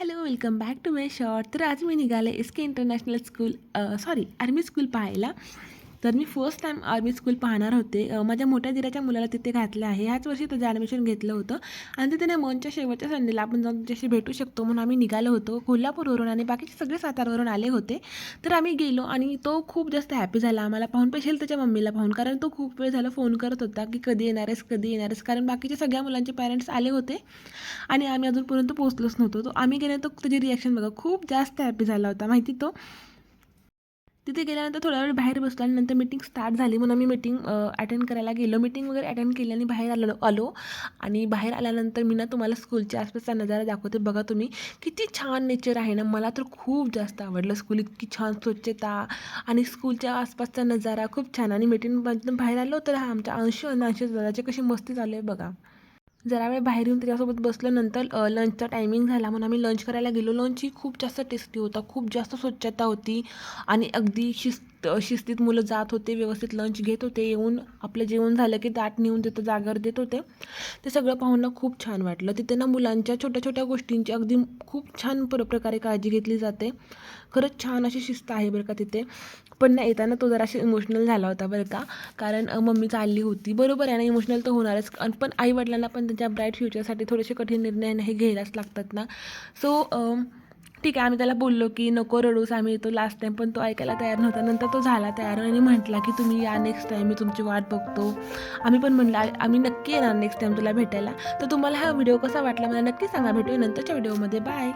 Hello welcome back to my short तर आज मी निघाले S K international school sorry army school पाहायला तर मी फर्स्ट टाईम आर्मी स्कूल पाहणार होते. माझ्या मोठ्या दिराच्या मुलाला तिथे घातलं आहे. ह्याच वर्षी त्याचं ॲडमिशन घेतलं होतं. आणि तिथे मनच्या शेवटच्या संडेला आपण जाऊन त्याच्याशी भेटू शकतो म्हणून आम्ही निघालो होतो. कोल्हापूरवरून आणि बाकीचे सगळे सातारवरून आले होते. तर आम्ही गेलो आणि तो खूप जास्त हॅपी झाला. आम्हाला पाहून पेशल त्याच्या मम्मीला पाहून. कारण तो खूप वेळ झाला फोन करत होता की कधी येणार आहेस कधी येणार आहेस. कारण बाकीच्या सगळ्या मुलांचे पॅरेंट्स आले होते. आणि आम्ही अजूनपर्यंत पोहोचलोच नव्हतो. तो आम्ही गेल्यानंतर त्याची रिॲक्शन बघा खूप जास्त हॅपी झाला होता. माहिती तो? तिथे गेल्यानंतर थोडा वेळ बाहेर बसलो आणि नंतर मीटिंग स्टार्ट झाली. म्हणून आम्ही मीटिंग अटेंड करायला गेलो. मीटिंग वगैरे अटेंड केली आणि बाहेर आलो आलो. आणि बाहेर आल्यानंतर मी ना तुम्हाला स्कूलच्या आसपासचा नजारा दाखवते. बघा तुम्ही किती छान नेचर आहे ना. मला तर खूप जास्त आवडलं स्कूल इतकी छान स्वच्छता आणि स्कूलच्या आसपासचा नजारा खूप छान. आणि मीटिंगमधून बाहेर आलो तर हा आमच्या अंश आणि अंश दादाची कशी मस्ती चालू आहे बघा. जरा वेळ बाहेर येऊन त्याच्यासोबत बसलं नंतर लंचचा टायमिंग झाला म्हणून आम्ही लंच करायला गेलो. लंच ही खूप जास्त टेस्टी होता. खूप जास्त स्वच्छता होती. आणि अगदी तर शिस्तीत मुलं जात होते व्यवस्थित लंच घेत होते येऊन आपलं जेवण झालं की ताट नेऊन तिथं जागेवर देत होते. ते सगळं पाहून खूप छान वाटलं. तिथे ना मुलांच्या छोट्या छोट्या गोष्टींची अगदी खूप छान प्र प्रकारे काळजी घेतली जाते. खरंच छान अशी शिस्त आहे बरं का तिथे. पण ना येताना तो जराशी इमोशनल झाला होता बरं का. कारण मम्मी चालली होती. बरोबर आहे ना इमोशनल तर होणारच. पण आईवडिलांना पण त्यांच्या ब्राईट फ्युचरसाठी थोडेसे कठीण निर्णय हे घ्यायलाच लागतात ना. सो ठीक आहे आम्ही त्याला बोललो की नको रडूस आम्ही येतो लास्ट टाईम पण तो ऐकायला तयार नव्हता. नंतर तो झाला तयार आणि म्हटला की तुम्ही या नेक्स्ट टाईम मी तुमची वाट बघतो. आम्ही पण म्हणलं आम्ही नक्की येणार नेक्स्ट टाईम तुला भेटायला. तर तुम्हाला हा व्हिडिओ कसा वाटला मला नक्की सांगा. भेटूया नंतरच्या व्हिडिओमध्ये बाय